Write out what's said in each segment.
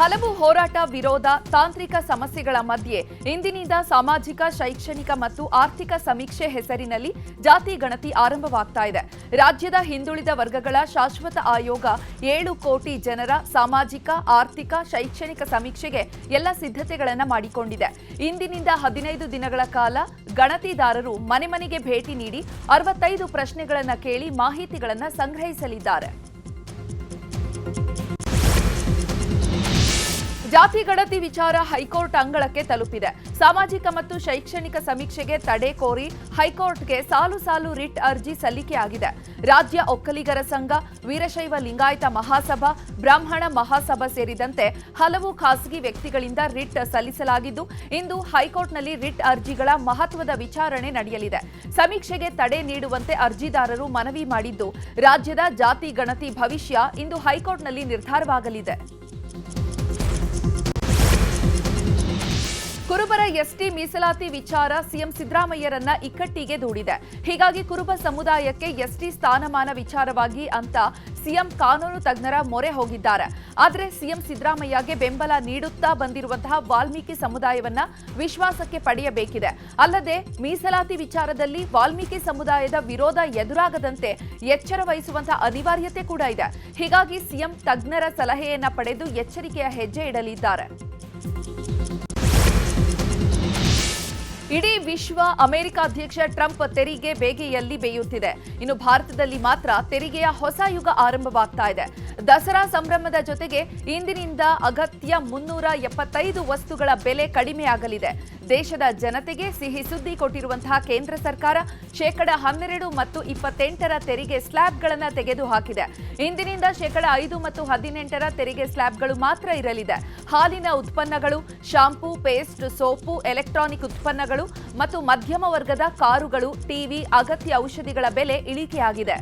ಹಲವು ಹೋರಾಟ ವಿರೋಧ ತಾಂತ್ರಿಕ ಸಮಸ್ಯೆಗಳ ಮಧ್ಯೆ ಇಂದಿನಿಂದ ಸಾಮಾಜಿಕ, ಶೈಕ್ಷಣಿಕ ಮತ್ತು ಆರ್ಥಿಕ ಸಮೀಕ್ಷೆ ಹೆಸರಿನಲ್ಲಿ ಜಾತಿ ಗಣತಿ ಆರಂಭವಾಗ್ತಾ ಇದೆ. ರಾಜ್ಯದ ಹಿಂದುಳಿದ ವರ್ಗಗಳ ಶಾಶ್ವತ ಆಯೋಗ ಏಳು ಕೋಟಿ ಜನರ ಸಾಮಾಜಿಕ, ಆರ್ಥಿಕ, ಶೈಕ್ಷಣಿಕ ಸಮೀಕ್ಷೆಗೆ ಎಲ್ಲ ಸಿದ್ಧತೆಗಳನ್ನು ಮಾಡಿಕೊಂಡಿದೆ. ಇಂದಿನಿಂದ ಹದಿನೈದು ದಿನಗಳ ಕಾಲ ಗಣತಿದಾರರು ಮನೆ ಮನೆಗೆ ಭೇಟಿ ನೀಡಿ ಅರವತ್ತೈದು ಪ್ರಶ್ನೆಗಳನ್ನು ಕೇಳಿ ಮಾಹಿತಿಗಳನ್ನು ಸಂಗ್ರಹಿಸಲಿದ್ದಾರೆ. ಜಾತಿ ಗಣತಿ ವಿಚಾರ ಹೈಕೋರ್ಟ್ ಅಂಗಳಕ್ಕೆ ತಲುಪಿದೆ. ಸಾಮಾಜಿಕ ಮತ್ತು ಶೈಕ್ಷಣಿಕ ಸಮೀಕ್ಷೆಗೆ ತಡೆ ಕೋರಿ ಹೈಕೋರ್ಟ್ಗೆ ಸಾಲು ಸಾಲು ರಿಟ್ ಅರ್ಜಿ ಸಲ್ಲಿಕೆಯಾಗಿದೆ ರಾಜ್ಯ ಒಕ್ಕಲಿಗರ ಸಂಘ, ವೀರಶೈವ ಲಿಂಗಾಯತ ಮಹಾಸಭಾ, ಬ್ರಾಹ್ಮಣ ಮಹಾಸಭಾ ಸೇರಿದಂತೆ ಹಲವು ಖಾಸಗಿ ವ್ಯಕ್ತಿಗಳಿಂದ ರಿಟ್ ಸಲ್ಲಿಸಲಾಗಿದ್ದು, ಇಂದು ಹೈಕೋರ್ಟ್ನಲ್ಲಿ ರಿಟ್ ಅರ್ಜಿಗಳ ಮಹತ್ವದ ವಿಚಾರಣೆ ನಡೆಯಲಿದೆ. ಸಮೀಕ್ಷೆಗೆ ತಡೆ ನೀಡುವಂತೆ ಅರ್ಜಿದಾರರು ಮನವಿ ಮಾಡಿದ್ದು, ರಾಜ್ಯದ ಜಾತಿ ಗಣತಿ ಭವಿಷ್ಯ ಇಂದು ಹೈಕೋರ್ಟ್ನಲ್ಲಿ ನಿರ್ಧಾರವಾಗಲಿದೆ. ಕುರುಬರ ಎಸ್ಟಿ ಮೀಸಲಾತಿ ವಿಚಾರ ಸಿಎಂ ಸಿದ್ದರಾಮಯ್ಯರನ್ನ ಇಕ್ಕಟ್ಟಿಗೆ ದೂಡಿದೆ. ಹೀಗಾಗಿ ಕುರುಬ ಸಮುದಾಯಕ್ಕೆ ಎಸ್ಟಿ ಸ್ಥಾನಮಾನ ವಿಚಾರವಾಗಿ ಅಂತ ಸಿಎಂ ಕಾನೂನು ತಜ್ಞರ ಮೊರೆ ಹೋಗಿದ್ದಾರೆ. ಆದರೆ ಸಿಎಂ ಸಿದ್ದರಾಮಯ್ಯಗೆ ಬೆಂಬಲ ನೀಡುತ್ತಾ ಬಂದಿರುವಂತಹ ವಾಲ್ಮೀಕಿ ಸಮುದಾಯವನ್ನ ವಿಶ್ವಾಸಕ್ಕೆ ಪಡೆಯಬೇಕಿದೆ. ಅಲ್ಲದೆ ಮೀಸಲಾತಿ ವಿಚಾರದಲ್ಲಿ ವಾಲ್ಮೀಕಿ ಸಮುದಾಯದ ವಿರೋಧ ಎದುರಾಗದಂತೆ ಎಚ್ಚರ ವಹಿಸುವಂತಹ ಅನಿವಾರ್ಯತೆ ಕೂಡ ಇದೆ. ಹೀಗಾಗಿ ಸಿಎಂ ತಜ್ಞರ ಸಲಹೆಯನ್ನ ಪಡೆದು ಎಚ್ಚರಿಕೆಯ ಹೆಜ್ಜೆ ಇಡಲಿದ್ದಾರೆ. ಇಡೀ ವಿಶ್ವ ಅಮೆರಿಕ ಅಧ್ಯಕ್ಷ ಟ್ರಂಪ್ ತೆರಿಗೆ ಬೇಗೆಯಲ್ಲಿ ಬೇಯುತ್ತಿದೆ. ಇನ್ನು ಭಾರತದಲ್ಲಿ ಮಾತ್ರ ತೆರಿಗೆಯ ಹೊಸ ಯುಗ ಆರಂಭವಾಗ್ತಾ ಇದೆ. ದಸರಾ ಸಂಭ್ರಮದ ಜೊತೆಗೆ ಇಂದಿನಿಂದ ಅಗತ್ಯ ಮುನ್ನೂರ ಎಪ್ಪತ್ತೈದು ವಸ್ತುಗಳ ಬೆಲೆ ಕಡಿಮೆಯಾಗಲಿದೆ. ದೇಶದ ಜನತೆಗೆ ಸಿಹಿ ಸುದ್ದಿ ಕೊಟ್ಟಿರುವಂತಹ ಕೇಂದ್ರ ಸರ್ಕಾರ ಶೇಕಡ ಹನ್ನೆರಡು ಮತ್ತು ಇಪ್ಪತ್ತೆಂಟರ ತೆರಿಗೆ ಸ್ಲ್ಯಾಬ್ಗಳನ್ನು ತೆಗೆದುಹಾಕಿದೆ. ಇಂದಿನಿಂದ ಶೇಕಡ ಐದು ಮತ್ತು ಹದಿನೆಂಟರ ತೆರಿಗೆ ಸ್ಲ್ಯಾಬ್ಗಳು ಮಾತ್ರ ಇರಲಿದೆ. ಹಾಲಿನ ಉತ್ಪನ್ನಗಳು, ಶಾಂಪೂ, ಪೇಸ್ಟ್, ಸೋಪು, ಎಲೆಕ್ಟ್ರಾನಿಕ್ ಉತ್ಪನ್ನಗಳು ಮತ್ತು ಮಧ್ಯಮ ವರ್ಗದ ಕಾರುಗಳು ಟಿವಿ ಅಗತ್ಯ ಔಷಧಿಗಳ ಬೆಲೆ ಇಳಿಕೆಯಾಗಿದೆ.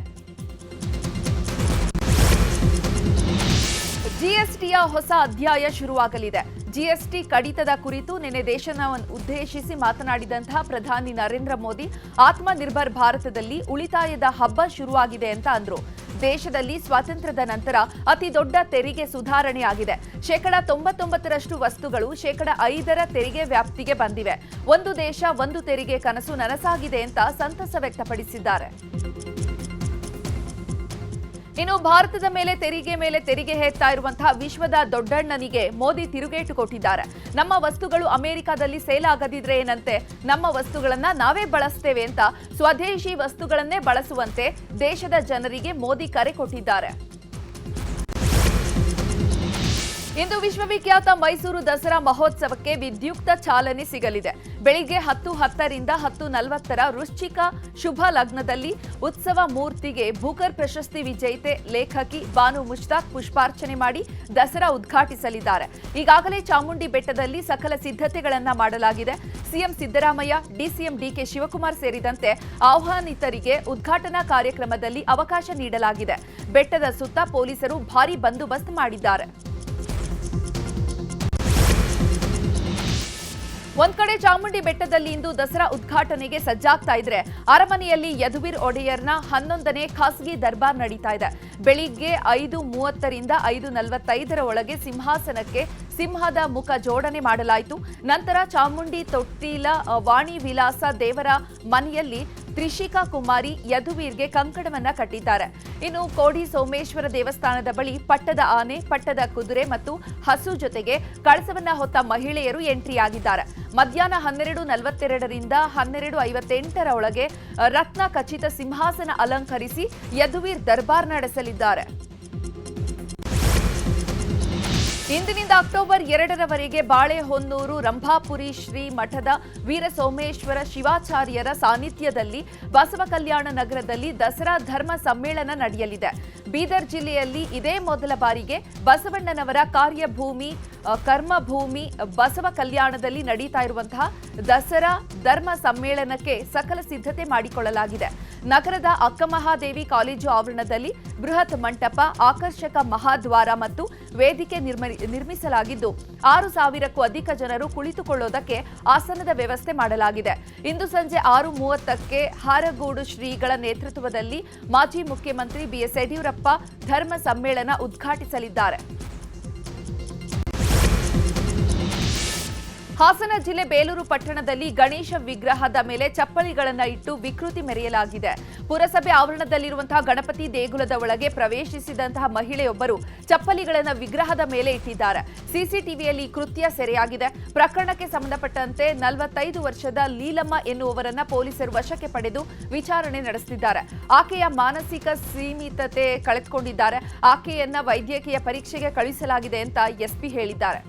ಜಿಎಸ್ಟಿಯ ಹೊಸ ಅಧ್ಯಾಯ ಶುರುವಾಗಲಿದೆ. ಜಿಎಸ್ಟಿ ಕಡಿತದ ಕುರಿತು ನಿನ್ನೆ ದೇಶನ ಉದ್ದೇಶಿಸಿ ಮಾತನಾಡಿದಂತಹ ಪ್ರಧಾನಿ ನರೇಂದ್ರ ಮೋದಿ, ಆತ್ಮನಿರ್ಭರ್ ಭಾರತದಲ್ಲಿ ಉಳಿತಾಯದ ಹಬ್ಬ ಶುರುವಾಗಿದೆ ಅಂತ ಅಂದ್ರು. ದೇಶದಲ್ಲಿ ಸ್ವಾತಂತ್ರ್ಯದ ನಂತರ ಅತಿ ದೊಡ್ಡ ತೆರಿಗೆ ಸುಧಾರಣೆಯಾಗಿದೆ ಶೇಕಡ ತೊಂಬತ್ತೊಂಬತ್ತರಷ್ಟು ವಸ್ತುಗಳು ಶೇಕಡ ಐದರ ತೆರಿಗೆ ವ್ಯಾಪ್ತಿಗೆ ಬಂದಿವೆ. ಒಂದು ದೇಶ ಒಂದು ತೆರಿಗೆ ಕನಸು ನನಸಾಗಿದೆ ಅಂತ ಸಂತಸ ವ್ಯಕ್ತಪಡಿಸಿದ್ದಾರೆ. ಇನ್ನು ಭಾರತದ ಮೇಲೆ ತೆರಿಗೆ ಮೇಲೆ ತೆರಿಗೆ ಹೇರ್ತಾ ಇರುವಂತಹ ವಿಶ್ವದ ದೊಡ್ಡಣ್ಣನಿಗೆ ಮೋದಿ ತಿರುಗೇಟು ಕೊಟ್ಟಿದ್ದಾರೆ. ನಮ್ಮ ವಸ್ತುಗಳು ಅಮೆರಿಕದಲ್ಲಿ ಸೇಲ್ ಆಗದಿದ್ರೆ ಏನಂತೆ? ನಮ್ಮ ವಸ್ತುಗಳನ್ನ ನಾವೇ ಬಳಸ್ತೇವೆ ಅಂತ ಸ್ವದೇಶಿ ವಸ್ತುಗಳನ್ನೇ ಬಳಸುವಂತೆ ದೇಶದ ಜನರಿಗೆ ಮೋದಿ ಕರೆ ಕೊಟ್ಟಿದ್ದಾರೆ. ಇಂದು ವಿಶ್ವವಿಖ್ಯಾತ ಮೈಸೂರು ದಸರಾ ಮಹೋತ್ಸವಕ್ಕೆ ವಿದ್ಯುಕ್ತ ಚಾಲನೆ ಸಿಗಲಿದೆ. ಬೆಳಿಗ್ಗೆ ಹತ್ತು ಹತ್ತರಿಂದ ಹತ್ತು ನಲವತ್ತರ ವೃಶ್ಚಿಕ ಶುಭ ಲಗ್ನದಲ್ಲಿ ಉತ್ಸವ ಮೂರ್ತಿಗೆ ಭೂಕರ್ ಪ್ರಶಸ್ತಿ ವಿಜೇತೆ ಲೇಖಕಿ ಬಾನು ಮುಷ್ತಾಕ್ ಪುಷ್ಪಾರ್ಚನೆ ಮಾಡಿ ದಸರಾ ಉದ್ಘಾಟಿಸಲಿದ್ದಾರೆ. ಈಗಾಗಲೇ ಚಾಮುಂಡಿ ಬೆಟ್ಟದಲ್ಲಿ ಸಕಲ ಸಿದ್ಧತೆಗಳನ್ನ ಮಾಡಲಾಗಿದೆ. CM Siddaramaiah, DCM DK Shivakumar ಸೇರಿದಂತೆ ಆಹ್ವಾನಿತರಿಗೆ ಉದ್ಘಾಟನಾ ಕಾರ್ಯಕ್ರಮದಲ್ಲಿ ಅವಕಾಶ ನೀಡಲಾಗಿದೆ. ಬೆಟ್ಟದ ಸುತ್ತ ಪೊಲೀಸರು ಭಾರೀ ಬಂದೋಬಸ್ತ್ ಮಾಡಿದ್ದಾರೆ. ಒಂದ್ ಕಡೆ ಚಾಮುಂಡಿ ಬೆಟ್ಟದಲ್ಲಿ ಇಂದು ದಸರಾ ಉದ್ಘಾಟನೆಗೆ ಸಜ್ಜಾಗ್ತಾ ಇದ್ರೆ ಅರಮನೆಯಲ್ಲಿ ಯದುವೀರ್ ಒಡೆಯರ್ನ ಹನ್ನೊಂದನೇ ಖಾಸಗಿ ದರ್ಬಾರ್ ನಡೀತಾ ಇದೆ. ಬೆಳಿಗ್ಗೆ ಐದು ಮೂವತ್ತರಿಂದ ಐದು ನಲವತ್ತೈದರ ಒಳಗೆ ಸಿಂಹಾಸನಕ್ಕೆ ಸಿಂಹದ ಮುಖ ಜೋಡಣೆ ಮಾಡಲಾಯಿತು. ನಂತರ ಚಾಮುಂಡಿ ತೊಟ್ಟಿಲ, ವಾಣಿ ವಿಲಾಸ ದೇವರ ಮನೆಯಲ್ಲಿ ತ್ರಿಷಿಕಾ ಕುಮಾರಿ ಯದುವೀರ್ಗೆ ಕಂಕಣವನ್ನ ಕಟ್ಟಿದ್ದಾರೆ. ಇನ್ನು ಕೋಡಿ ಸೋಮೇಶ್ವರ ದೇವಸ್ಥಾನದ ಬಳಿ ಪಟ್ಟದ ಆನೆ, ಪಟ್ಟದ ಕುದುರೆ ಮತ್ತು ಹಸು ಜೊತೆಗೆ ಕಳಸವನ್ನ ಹೊತ್ತ ಮಹಿಳೆಯರು ಎಂಟ್ರಿಯಾಗಿದ್ದಾರೆ. ಮಧ್ಯಾಹ್ನ ಹನ್ನೆರಡು ನಲವತ್ತೆರಡರಿಂದ ಹನ್ನೆರಡು ಐವತ್ತೆಂಟರ ಒಳಗೆ ರತ್ನ ಖಚಿತ ಸಿಂಹಾಸನ ಅಲಂಕರಿಸಿ ಯದುವೀರ್ ದರ್ಬಾರ್ ನಡೆಸಲಿದ್ದಾರೆ. ಇಂದಿನಿಂದ ಅಕ್ಟೋಬರ್ ಎರಡರವರೆಗೆ ಬಾಳೆಹೊನ್ನೂರು, ರಂಭಾಪುರಿ, ಶ್ರೀ ಮಠದ ವೀರಸೋಮೇಶ್ವರ ಶಿವಾಚಾರ್ಯರ ಸಾನ್ನಿಧ್ಯದಲ್ಲಿ ಬಸವ ಕಲ್ಯಾಣ ನಗರದಲ್ಲಿ ದಸರಾ ಧರ್ಮ ಸಮ್ಮೇಳನ ನಡೆಯಲಿದೆ. ಬೀದರ್ ಜಿಲ್ಲೆಯಲ್ಲಿ ಇದೇ ಮೊದಲ ಬಾರಿಗೆ ಬಸವಣ್ಣನವರ ಕಾರ್ಯಭೂಮಿ ಕರ್ಮಭೂಮಿ, ಬಸವ ಕಲ್ಯಾಣದಲ್ಲಿ ನಡೀತಾ ಇರುವಂತಹ ದಸರಾ ಧರ್ಮ ಸಮ್ಮೇಳನಕ್ಕೆ ಸಕಲ ಸಿದ್ಧತೆ ಮಾಡಿಕೊಳ್ಳಲಾಗಿದೆ. ನಗರದ ಅಕ್ಕಮಹಾದೇವಿ ಕಾಲೇಜು ಆವರಣದಲ್ಲಿ ಬೃಹತ್ ಮಂಟಪ, ಆಕರ್ಷಕ ಮಹಾದ್ವಾರ ಮತ್ತು ವೇದಿಕೆ ನಿರ್ಮ- ನಿರ್ಮಿಸಲಾಗಿದ್ದು ಆರು ಸಾವಿರಕ್ಕೂ ಅಧಿಕ ಜನರು ಕುಳಿತುಕೊಳ್ಳೋದಕ್ಕೆ ಆಸನದ ವ್ಯವಸ್ಥೆ ಮಾಡಲಾಗಿದೆ. ಇಂದು ಸಂಜೆ ಆರು ಮೂವತ್ತಕ್ಕೆ ಹಾರಗೋಡು ಶ್ರೀಗಳ ನೇತೃತ್ವದಲ್ಲಿ ಮಾಜಿ ಮುಖ್ಯಮಂತ್ರಿ ಬಿಎಸ್ ಯಡಿಯೂರಪ್ಪ ಧರ್ಮ ಸಮ್ಮೇಳನ ಉದ್ಘಾಟಿಸಲಿದ್ದಾರೆ. ಹಾಸನ ಜಿಲ್ಲೆ ಬೇಲೂರು ಪಟ್ಟಣದಲ್ಲಿ ಗಣೇಶ ವಿಗ್ರಹದ ಮೇಲೆ ಚಪ್ಪಲಿಗಳನ್ನು ಇಟ್ಟು ವಿಕೃತಿ ಮೆರೆಯಲಾಗಿದೆ. ಪುರಸಭೆ ಆವರಣದಲ್ಲಿರುವಂತಹ ಗಣಪತಿ ದೇಗುಲದ ಒಳಗೆ ಪ್ರವೇಶಿಸಿದಂತಹ ಮಹಿಳೆಯೊಬ್ಬರು ಚಪ್ಪಲಿಗಳನ್ನು ವಿಗ್ರಹದ ಮೇಲೆ ಇಟ್ಟಿದ್ದಾರೆ. ಸಿಸಿಟಿವಿಯಲ್ಲಿ ಕೃತ್ಯ ಸೆರೆಯಾಗಿದೆ. ಪ್ರಕರಣಕ್ಕೆ ಸಂಬಂಧಪಟ್ಟಂತೆ ನಲವತ್ತೈದು ವರ್ಷದ ಲೀಲಮ್ಮ ಎನ್ನುವರನ್ನ ಪೊಲೀಸರು ವಶಕ್ಕೆ ಪಡೆದು ವಿಚಾರಣೆ ನಡೆಸುತ್ತಿದ್ದಾರೆ ಆಕೆಯ ಮಾನಸಿಕ ಸೀಮಿತತೆ ಕಳೆದುಕೊಂಡಿದ್ದಾರೆ. ಆಕೆಯನ್ನ ವೈದ್ಯಕೀಯ ಪರೀಕ್ಷೆಗೆ ಕಳುಹಿಸಲಾಗಿದೆ ಅಂತ ಎಸ್ಪಿ ಹೇಳಿದ್ದಾರೆ.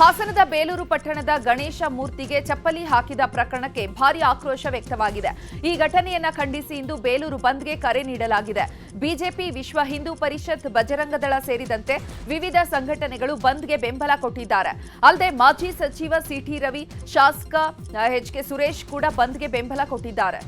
ಹಾಸನದ ಬೇಲೂರು ಪಟ್ಟಣದ ಗಣೇಶ ಮೂರ್ತಿಗೆ ಚಪ್ಪಲಿ ಹಾಕಿದ ಪ್ರಕರಣಕ್ಕೆ ಭಾರಿ ಆಕ್ರೋಶ ವ್ಯಕ್ತವಾಗಿದೆ. ಈ ಘಟನೆಯನ್ನ ಖಂಡಿಸಿ ಇಂದು ಬೇಲೂರು ಬಂದ್ಗೆ ಕರೆ ನೀಡಲಾಗಿದೆ. ಬಿಜೆಪಿ, ವಿಶ್ವ ಹಿಂದೂ ಪರಿಷತ್, ಬಜರಂಗದಳ ಸೇರಿದಂತೆ ವಿವಿಧ ಸಂಘಟನೆಗಳು ಬಂದ್ಗೆ ಬೆಂಬಲ ಕೊಟ್ಟಿದ್ದಾರೆ. ಅಲ್ಲದೆ ಮಾಜಿ ಸಚಿವ ಸಿಟಿ ರವಿ, ಶಾಸಕ, ಎಚ್ ಕೆ ಸುರೇಶ್ ಕೂಡ ಬಂದ್ಗೆ ಬೆಂಬಲ ಕೊಟ್ಟಿದ್ದಾರೆ.